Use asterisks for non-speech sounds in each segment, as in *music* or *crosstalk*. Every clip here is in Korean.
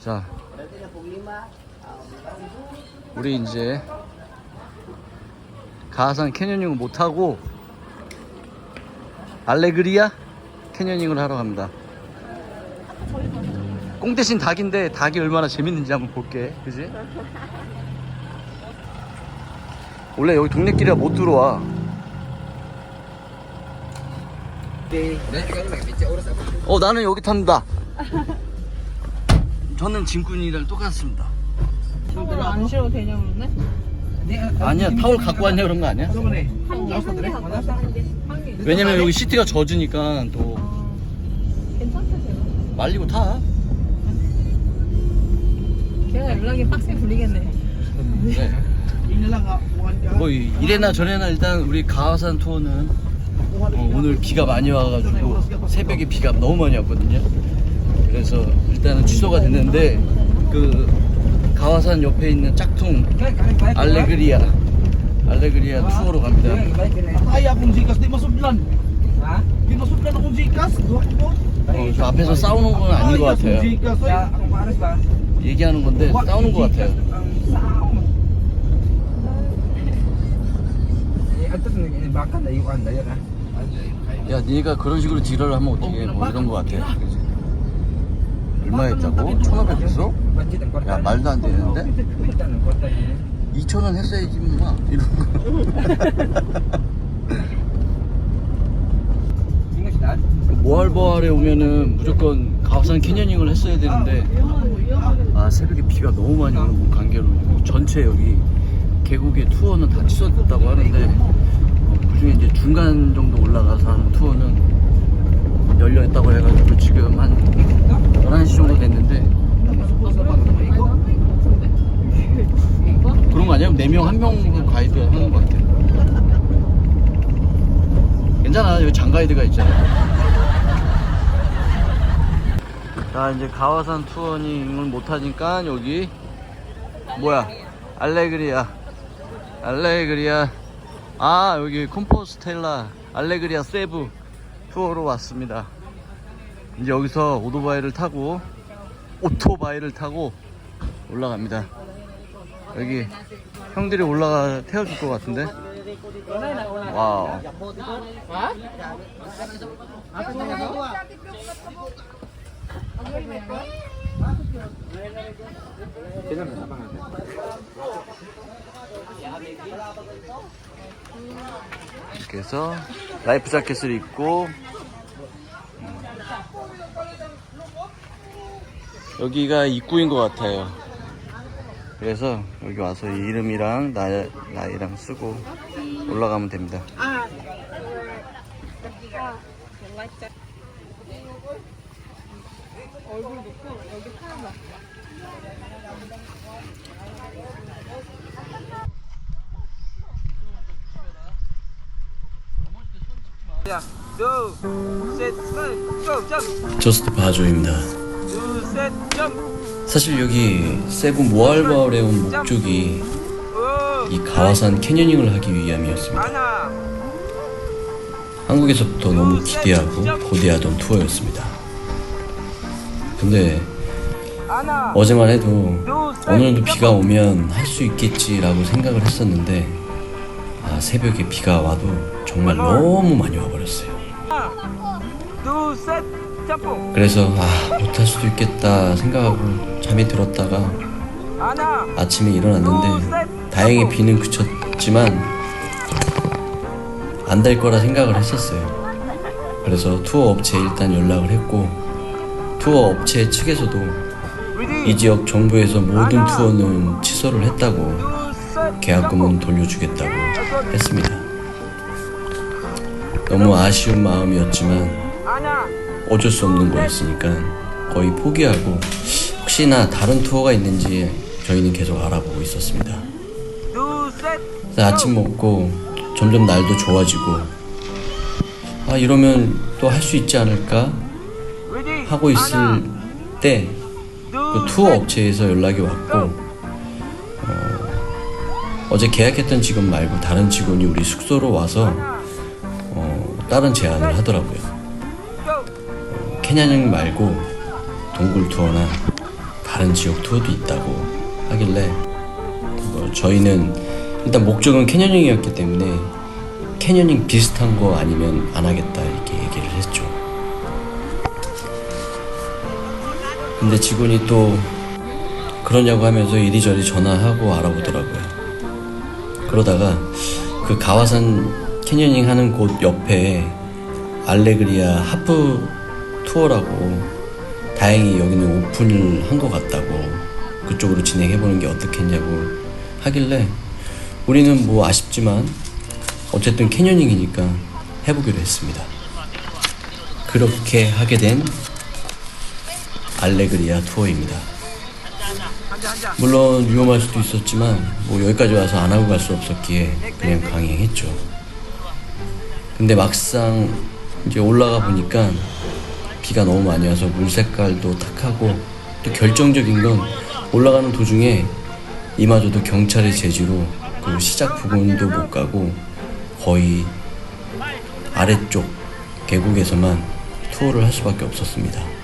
자, 우리 이제 가산 캐녀닝을 못 하고 알레그리아 캐녀닝을 하러 갑니다. 꽁 대신 닭인데 닭이 얼마나 재밌는지 한번 볼게. 그지? 원래 여기 동네길이라 못 들어와. 어 나는 여기 탑니다. *laughs* 저는 짐꾼이랑 똑같습니다. 타월 안 실어도 되냐 그러네? 아니야 타월 갖고 왔냐 그런 거 아니야? 한개 한 개 갖고 왔어 한 개. 한 개. 왜냐면 여기 시트가 젖으니까 또 아, 괜찮다 제가. 말리고 타. 걔가 연락이 빡세 불리겠네. 네. 뭐 이- 이래나 저래나 일단 우리 가와산 투어는 어, 오늘 비가 많이 와가지고 새벽에 비가 너무 많이 왔거든요. 그래서 일단은 취소가 됐는데 그 가와산 옆에 있는 짝퉁 알레그리아 알레그리아 투어로 갑니다. Ko mo. 어, 저 앞에서 싸우는 건 아닌 것 같아요. Pares ba? 얘기하는 건데 싸우는 것 같아요. 야, 네가 그런 식으로 딜을 하면 어떻게 뭐 이런 거 같아. 그지? 얼마 했다고? 1,500 했어? 야, 말도 안 되는데? 2,000원 했어야지, 뭐. 이런 거. *laughs* 모알보알에 오면은 무조건 가오산 캐녀닝을 했어야 되는데 아 새벽에 비가 너무 많이 오는 관계로 전체 여기 계곡의 투어는 다 취소됐다고 하는데 어, 그중에 이제 중간 정도 올라가서 하는 투어는 열려 있다고 해가지고 지금 한 11시 정도 됐는데. 그런 거 아니야? 4명 한명 가이드 하는 것 같아 괜찮아. 여기 장가이드가 있잖아. 자 이제 가와산 투어닝을 못하니까 여기 뭐야? 알레그리아. 알레그리아. 아 여기 콤포스텔라. 알레그리아 세부 투어로 왔습니다. 이제 여기서 오토바이를 타고 오토바이를 타고 올라갑니다. 여기 형들이 올라가 태워줄 것 같은데? 와우 이렇게 해서 라이프 자켓을 입고 음. 여기가 입구인 것 같아요 그래서 여기 와서 이름이랑 나, 나이랑 쓰고 올라가면 됩니다 얼굴 놓고 여기 거. 저스트 바조입니다. 사실 여기 세부 모알바울에 온 목적이 이 가와산 캐녀닝을 하기 위함이었습니다. 한국에서부터 너무 기대하고 고대하던 투어였습니다. 근데 어제만 해도 정도 비가 오면 할 수 있겠지라고 생각을 했었는데 아 새벽에 비가 와도 정말 너무 많이 와버렸어요. 그래서 아 못할 수도 있겠다 생각하고 잠이 들었다가 아침에 일어났는데 다행히 비는 그쳤지만 안 될 거라 생각을 했었어요. 그래서 투어 업체에 일단 연락을 했고 투어 업체 측에서도 이 지역 정부에서 모든 투어는 취소를 했다고 계약금은 돌려주겠다고 했습니다 너무 아쉬운 마음이었지만 어쩔 수 없는 거였으니까 거의 포기하고 혹시나 다른 투어가 있는지 저희는 계속 알아보고 있었습니다. 아침 먹고 점점 날도 좋아지고 아 이러면 또 할 수 있지 않을까 하고 있을 때 그 투어 업체에서 연락이 왔고 어, 어제 계약했던 직원 말고 다른 직원이 우리 숙소로 와서 어, 다른 제안을 하더라고요. 캐냐닝 말고 동굴 투어나 다른 지역 투어도 있다고 하길래 뭐 저희는 일단 목적은 캐녀닝이었기 때문에 캐녀닝 비슷한 거 아니면 안 하겠다 이렇게 얘기를 했죠. 근데 직원이 또 그러냐고 하면서 이리저리 전화하고 알아보더라고요. 그러다가 그 가와산 캐녀닝 하는 곳 옆에 알레그리아 하프 투어라고 다행히 여기는 오픈을 한 것 같다고 그쪽으로 진행해보는 게 어떻겠냐고 하길래 우리는 뭐 아쉽지만 어쨌든 캐녀닝이니까 해보기로 했습니다. 그렇게 하게 된 알레그리아 투어입니다. 물론 위험할 수도 있었지만 뭐 여기까지 와서 안 하고 갈 수 없었기에 그냥 강행했죠. 근데 막상 이제 올라가 보니까 비가 너무 많이 와서 물 색깔도 탁하고 또 결정적인 건 올라가는 도중에 이마저도 경찰의 제지로 그 시작 부근도 못 가고 거의 아래쪽 계곡에서만 투어를 할 수밖에 없었습니다.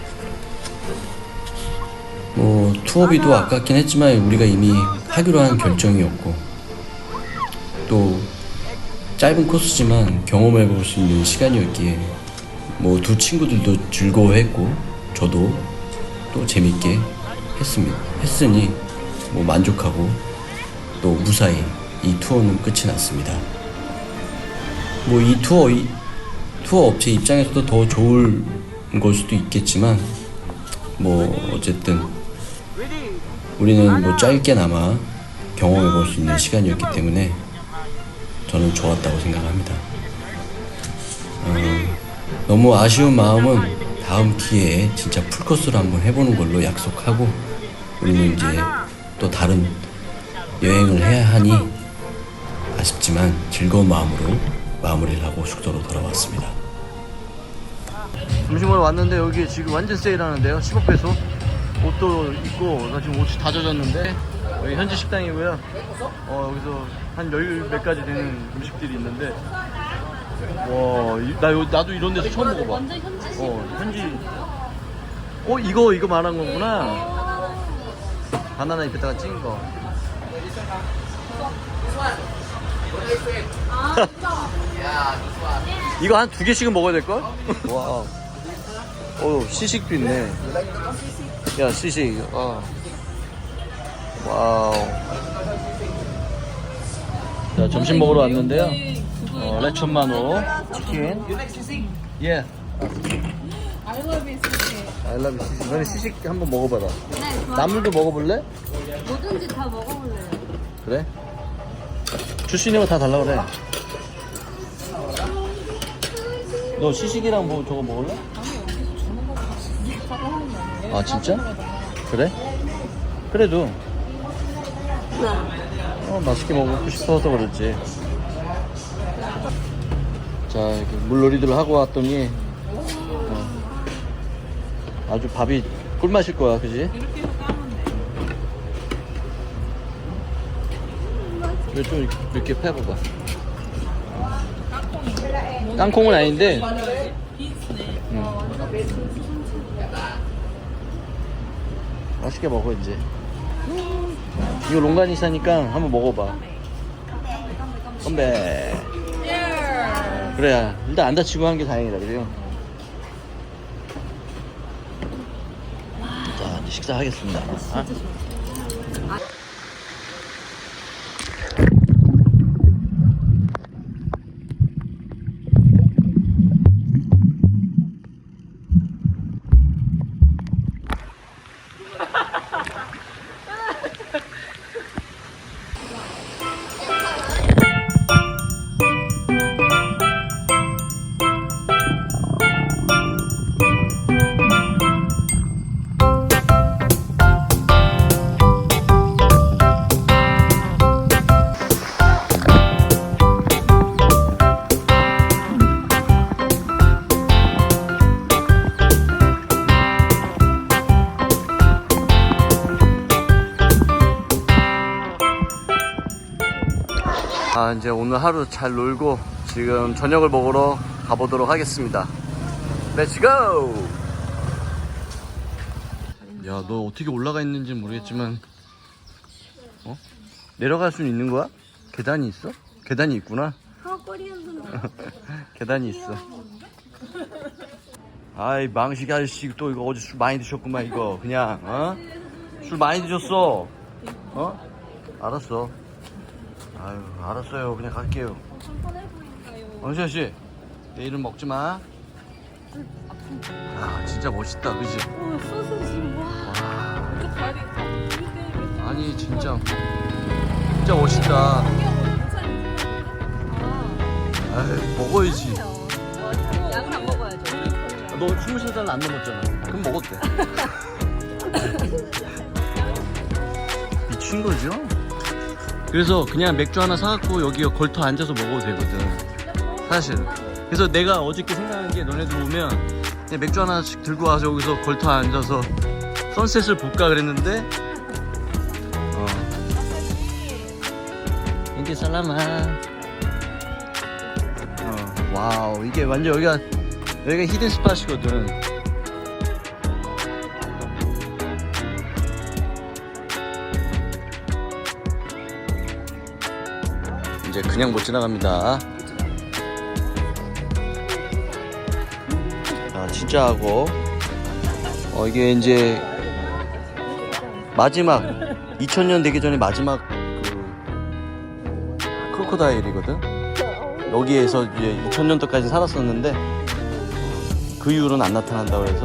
투어비도 아깝긴 했지만 우리가 이미 하기로 한 결정이었고 또 짧은 코스지만 경험해 볼 수 있는 시간이었기에 뭐 두 친구들도 즐거워했고 저도 또 재밌게 했습니다. 했으니 뭐 만족하고 또 무사히 이 투어는 끝이 났습니다. 뭐 이 투어 이 투어 업체 입장에서도 더 좋을 걸 수도 있겠지만 뭐 어쨌든 우리는 뭐 짧게나마 경험해 볼 수 있는 시간이었기 때문에 저는 좋았다고 생각합니다. 어, 너무 아쉬운 마음은 다음 기회에 진짜 풀코스로 한번 해보는 걸로 약속하고 우리는 이제 또 다른 여행을 해야 하니 아쉽지만 즐거운 마음으로 마무리를 하고 숙소로 돌아왔습니다. 점심으로 왔는데 여기 지금 완전 세일하는데요. 15페소. 옷도 입고 나 지금 옷이 다 젖었는데 여기 현지 식당이고요. 어 여기서 한 열 몇 가지 되는 음식들이 있는데 와, 이- 나 요, 나도 이런 데서 처음 먹어봐. 완전 현지식. 어, 현지. 어, 이거 이거 말한 거구나. 바나나 잎에다가 찐 거. *laughs* 이거 한 두 개씩은 먹어야 될 걸? 와. 어, 시식도 있네. 야, 시식. 아. 와우. 자, 점심 먹으러 왔는데요. 어, 레촌마노 치킨. 예. I love you, 스시. I love 시식. 너네 시식 한번 먹어봐라. 네, 저 나물도 먹어볼래? 뭐든지 다 먹어볼래요. 그래? 출신이고 다 달라 그래. 너 시식이랑 뭐 저거 먹을래? 아 진짜? 그래? 그래도 어, 맛있게 먹고 싶어서 그랬지. 자 이렇게 물놀이들 하고 왔더니 어, 아주 밥이 꿀맛일 거야, 그지? 이거 좀 이렇게 패봐봐. 땅콩은 아닌데. 맛있게 먹어 이제. 이거 롱가니사니까 한번 먹어봐. 건배. 그래 일단 안 다치고 한 게 다행이다 그래요. 자 이제 식사하겠습니다. 아? 아 이제 오늘 하루 잘 놀고 지금 저녁을 먹으러 가보도록 하겠습니다. 렛츠 고! 야, 너 어떻게 올라가 있는지 모르겠지만, 어? 내려갈 수는 있는 거야? 계단이 있어? 계단이 있구나. 아. *laughs* 계단이 있어. 아이 망식 아저씨 또 이거 어제 술 많이 드셨구만 이거 그냥 어? 술 많이 드셨어. 어? 알았어. 아유 알았어요 그냥 갈게요. 한판해 보인다요. 원시 아저씨 내일은 먹지 마. 아 진짜 멋있다 그지? 오 소스지 와. 와 되겠다. 아니 진짜 진짜 멋있다. 아이 먹어야지. 약은 안 먹어야죠. 너 23살 안 넘었잖아. 그럼 돼. *laughs* 미친 거죠? 그래서 그냥 맥주 하나 사갖고 여기 걸터 앉아서 먹어도 되거든. 사실. 그래서 내가 어저께 생각한 게 너네들 오면 그냥 맥주 하나씩 들고 와서 여기서 걸터 앉아서 선셋을 볼까 그랬는데 어. 인디 살라마. 어, 와우 이게 완전 여기가 여기가 히든 스팟이거든. 이제 그냥 못 지나갑니다. 아 진짜 하고 어 이게 이제 마지막 2000년 되기 전에 마지막 그 크로커다일이거든. 여기에서 이제 2000년도까지 살았었는데 그 이후로는 안 나타난다 그래서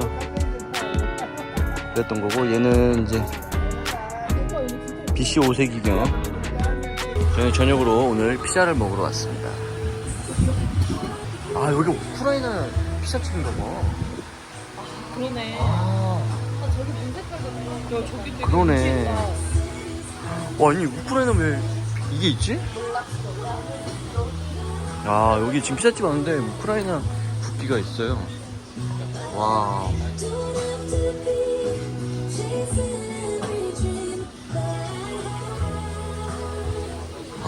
그랬던 거고 얘는 이제 BC 5세기경 저희 저녁으로 오늘 피자를 먹으러 왔습니다. 아 여기 우크라이나 피자집인가 봐. 그러네. 아, 아 저기 문색깔 야 저기 되게 그러네. 와, 아니 우크라이나 왜 이게 있지? 아 여기 지금 피자집 왔는데 우크라이나 국기가 있어요. 와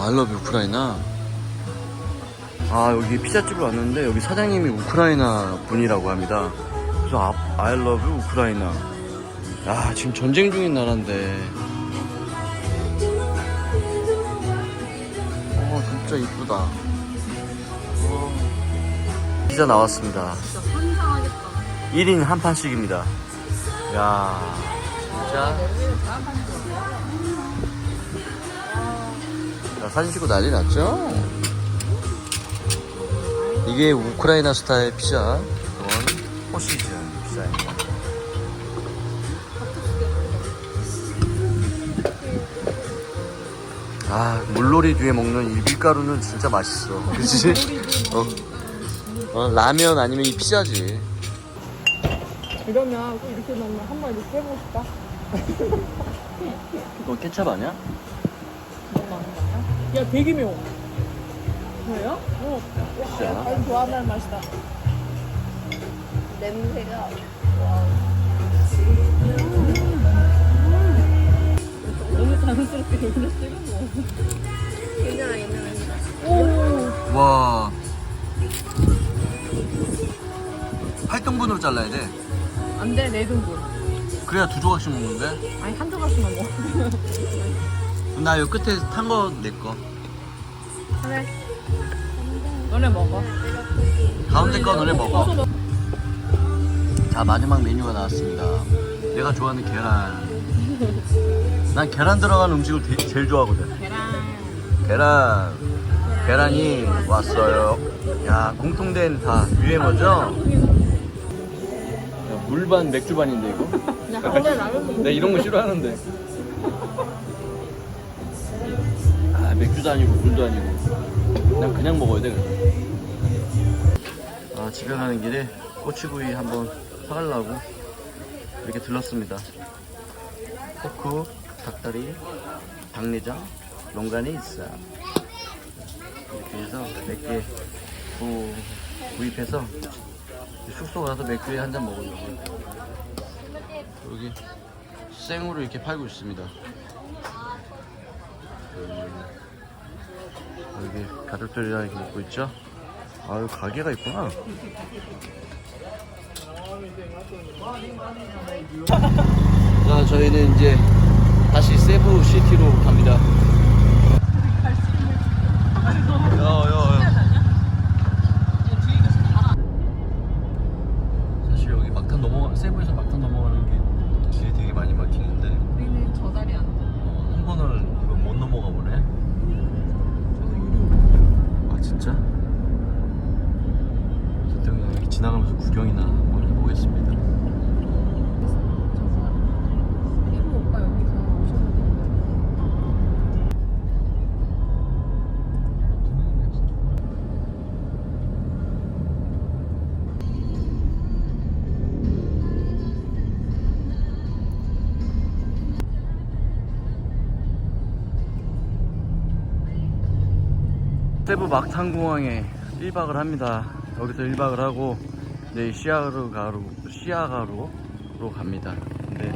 알러브 우크라이나 아 여기 피자집을 왔는데 여기 사장님이 우크라이나 분이라고 합니다. 그래서 love 우크라이나 야 지금 전쟁 중인 나라인데. 어 진짜 이쁘다. 어. 피자 나왔습니다. 진짜 환상하겠다. 1인 한 판씩입니다. 야 진짜 사진 찍고 난리 났죠? 이게 우크라이나 스타일 피자 그건 호시즈 피자입니다 아 물놀이 뒤에 먹는 이 밀가루는 진짜 맛있어 *laughs* 그치? 어. 어, 라면 아니면 이 피자지 이러면 꼭 이렇게 넣으면 한 번 이렇게 해보고 싶다. 이거 케찹 아니야? 거? 야 되게 매워. 그래요? 어. 진짜? 아주 좋아하는 맛이다. 냄새가 너무 자연스럽게 여기를 찍은 괜찮아 괜찮아. 거. 오. 와. 8등분으로 잘라야 돼. 안 돼 네 등분. 그래야 두 조각씩 먹는데. 아니 한 조각씩만 먹어. 나요 끝에 탄 거내 거. 그래. 너네 먹어. 가운데 거 너네 먹어. 자, 마지막 메뉴가 나왔습니다. 내가 좋아하는 계란. 난 계란 들어간 음식을 되- 제일 좋아하거든. 계란. 계란. 계란이 왔어요. 야, 공통된 다 유행어죠? 물반 맥주반인데 이거? 그냥 원래 라면 먹어. 내가 이런 거 싫어하는데. *laughs* 아, 맥주도 아니고 물도 아니고. 그냥 그냥 먹어야 돼. 그냥. 아, 집에 가는 길에 꼬치구이 한번 사가려고 이렇게 들렀습니다. 포크, 닭다리, 박내장, 롱간이 있어. 이렇게 해서 몇 개 구입해서 숙소 가서 맥주에 한 잔 먹으려고. 여기 생으로 이렇게 팔고 있습니다. 음, 여기 가족들이랑 이렇게 먹고 있죠? 아유 가게가 있구나. 자 *laughs* 자, 저희는 이제 다시 세부 시티로 갑니다. 야, 야, 세부 막탄공항에 1박을 합니다. 여기서 1박을 하고 내일 시아가루 시아가루로 갑니다. 근데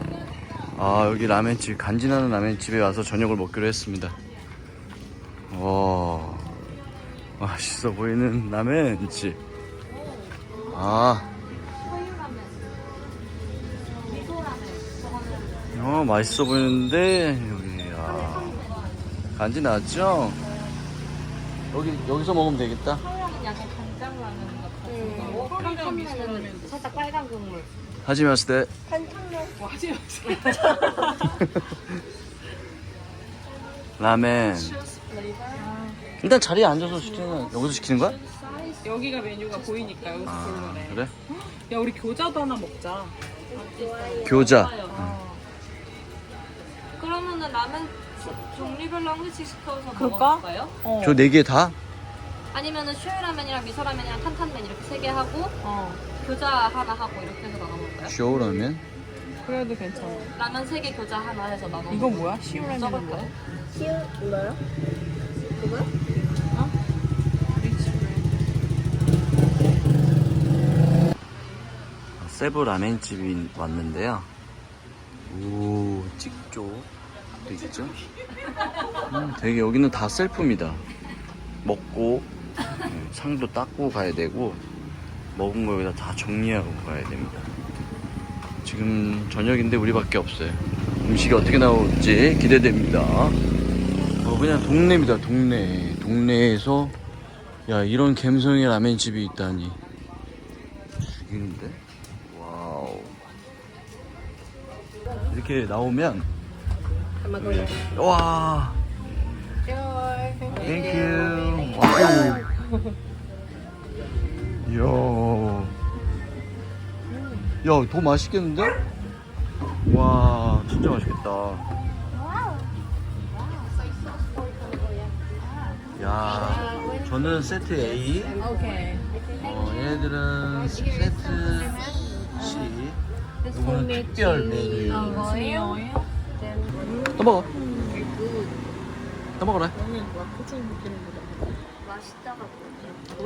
아 여기 라멘집 간지나는 라멘집에 와서 저녁을 먹기로 했습니다. 와 맛있어 보이는 라멘집. 아, 어 맛있어 보이는데 여기 아 간지 나죠? 여기 여기서 먹으면 되겠다. 서울은 약간 간장 라면 같은 거. 한강 미소 탕면은 라면. 살짝 빨간 국물. 하지마스 때 와, 하지 라멘. 일단 자리에 앉아서 시키는 여기서 시키는 거야? 여기가 메뉴가 보이니까 여기서 아 고르네. 그래? 야, 우리 교자도 하나 먹자. 교자. 그러면은 라면 종류별로 한 개씩 시켜서 그럴까? 먹어볼까요? 어. 저 네 개 다? 아니면은 쇼유라면이랑 미소라면이랑 탄탄면 이렇게 세 개 하고 어. 교자 하나 하고 이렇게 해서 나눠볼까요? 쇼라면? 그래도 괜찮아. 라면 세 개 교자 하나 해서 나눠. 이건 뭐야? 시우라면은 써볼까요? 뭐야? 어? 세부 라멘집이 왔는데요. 오, 찍죠. 되겠죠? 음, 되게 여기는 다 셀프입니다. 먹고 음, 상도 닦고 가야 되고 먹은 거 여기다 다 정리하고 가야 됩니다. 지금 저녁인데 우리밖에 없어요. 음식이 어떻게 나올지 기대됩니다. 어, 그냥 동네입니다. 동네. 동네에서 야 이런 갬성의 라멘집이 있다니 죽이는데? 와우. 이렇게 나오면 와. 땡큐. 와우. 이야. 야, 더 맛있겠는데? 와, 진짜 맛있겠다. 야, 저는 세트 A, 오케이. 어, 얘네들은 세트 C. 이거는 특별 메뉴. 먹어. 또 먹어라. 맛있다가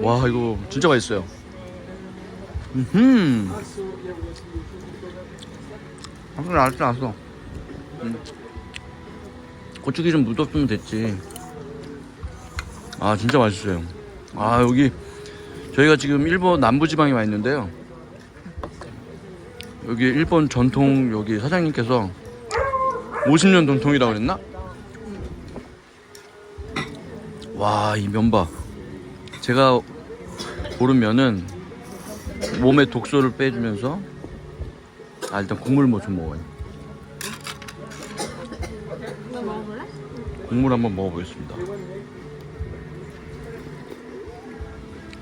와, 이거 진짜 맛있어요. 음. 아무튼 알았어, 알았어. 음. 고추기름 묻었으면 됐지. 아, 진짜 맛있어요. 아, 여기 저희가 지금 일본 남부지방에 와 있는데요. 여기 일본 전통 여기 사장님께서 50년 전통이라고 그랬나? 와, 이 면봐. 제가 고른 면은 몸에 독소를 빼주면서 아 일단 국물 뭐 좀 먹어요. 국물 한번 먹어보겠습니다.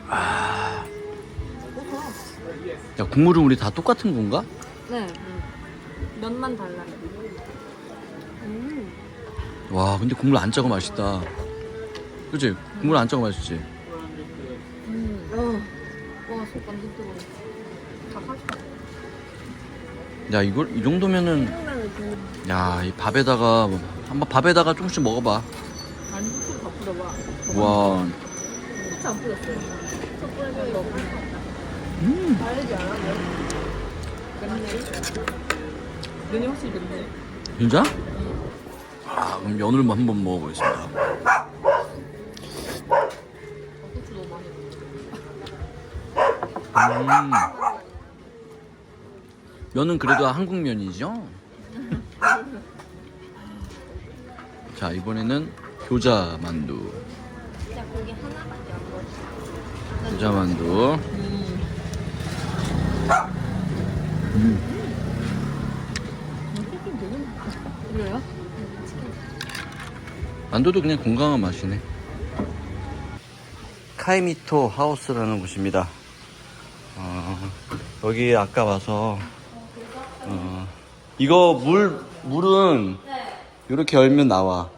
아, 야 국물은 우리 다 똑같은 건가? 네. 면만 달라요. 음. 와 근데 국물 안 짜고 맛있다. 그치? 국물 안 짜고 맛있지? 음. 어. 와, 속 완전 뜨거워. 다. 야 이걸 이 정도면은 야 이 밥에다가 뭐, 한번 밥에다가 조금씩 먹어봐. 아니, 후추 다 뿌려봐. 와 후추 안 뿌렸어요. 후추 뿌려서 넣어. 음. 맵네. 면이 확실히 맵네. 진짜? 아, 그럼 면을 한번 먹어보겠습니다. 음. 면은 그래도 한국 면이죠? 자, 이번에는 교자 만두. 교자 만두. 음. 음. 만두도 그냥 건강한 맛이네. 카이미토 하우스라는 곳입니다. 어, 여기 아까 와서 어, 이거 물 물은 이렇게 열면 나와.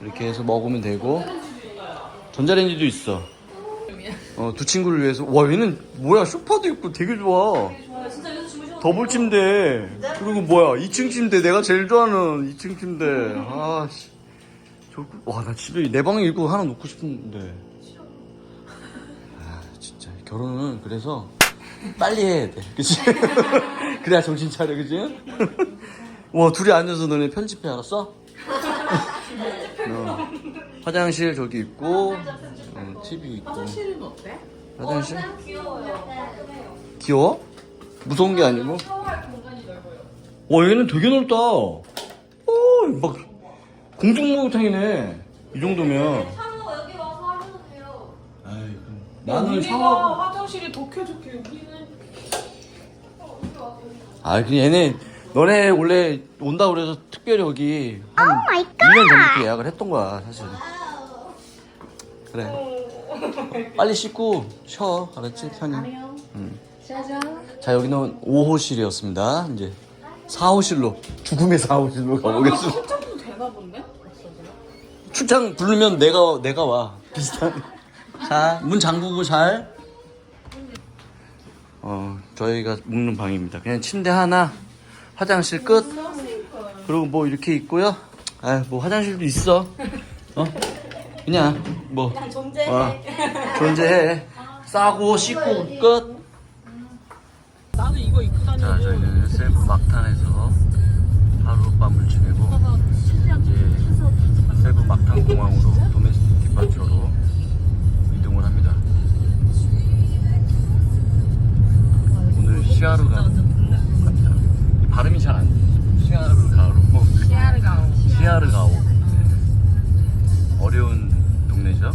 이렇게 해서 먹으면 되고 전자레인지도 있어. 어, 두 친구를 위해서 와 얘는 뭐야 소파도 있고 되게 좋아. 더블 침대. 그리고 뭐야 2층 침대. 내가 제일 좋아하는 2층 침대. 아씨. 와나 집에 내 방에 이거 하나 놓고 싶은데. 아 진짜. 결혼은 그래서 빨리 해야 돼. 그치? *laughs* 그래야 정신 차려 그치? 와 둘이 앉아서 너네 편집해 알았어? *laughs* 어, 화장실 저기 있고 어, TV 있고. 화장실은 어때? 화장실? 귀여워요. 귀여워? 무서운 게 아니고? 와, 얘는 되게 넓다. 오, 막, 공중 목욕탕이네. 이 정도면. 샤워 여기 와서 하셔도 돼요. 아이고. 나는 여기가 샤워. 화장실이 독해좋게 여기는 아, 그 얘네, 너네 원래 온다 그래서 특별히 여기 한 1년 전부터 예약을 했던 거야, 사실. 그래. 빨리 씻고 쉬어. 알았지, 편히. 응. 자, 여기는 5호실이었습니다. 이제 4호실로, 죽음의 4호실로 가보겠습니다. 출장도 되나 본데? 출장 부르면 내가 내가 와 비슷한. 자, 문 잠그고 잘. 어, 저희가 묵는 방입니다. 그냥 침대 하나, 화장실 끝. 그리고 뭐 이렇게 있고요. 아, 뭐 화장실도 있어. 어? 그냥 뭐 존재해. 어, 존재해. 싸고 씻고 끝. 자, 저희는 셀프 막탄에서 하룻밤을 지내고 이제 셀프 막탄 공항으로 도메스틱 디파처로 이동을 합니다. 오늘 시아르가 갑니다. 이 발음이 잘 안 돼. 시아르가로. 시아르가오 시아르가오. 네. 어려운 동네죠.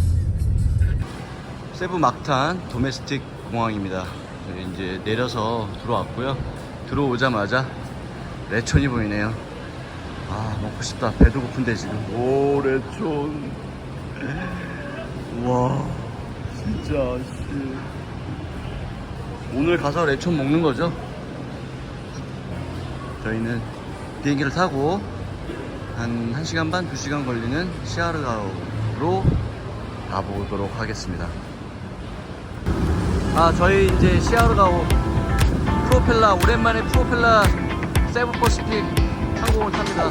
세부 막탄 도메스틱 공항입니다. 저희 이제 내려서 들어왔고요. 들어오자마자 레촌이 보이네요. 아 먹고 싶다. 배도 고픈데 지금. 오 레촌. 와 진짜 씨. 오늘 가서 레촌 먹는 거죠? 저희는 비행기를 타고 한 1시간 반, 2시간 걸리는 시아르가오로 가보도록 하겠습니다. 아, 저희 이제 시아르가오 프로펠라, 오랜만에 프로펠라 세븐 퍼시픽 항공을 탑니다.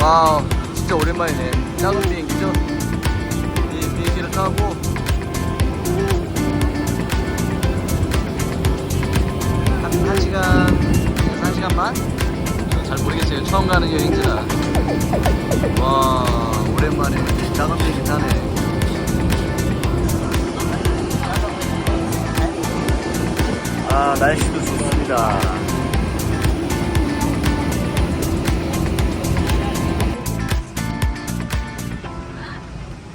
와우, 진짜 오랜만이네. 작은 비행기죠? 이 비행기를 타고 한 1시간, 1시간 반? 잘 모르겠어요. 처음 가는 여행지라. 와, 오랜만에 작은 비행기 타네. 아, 날씨도 좋습니다.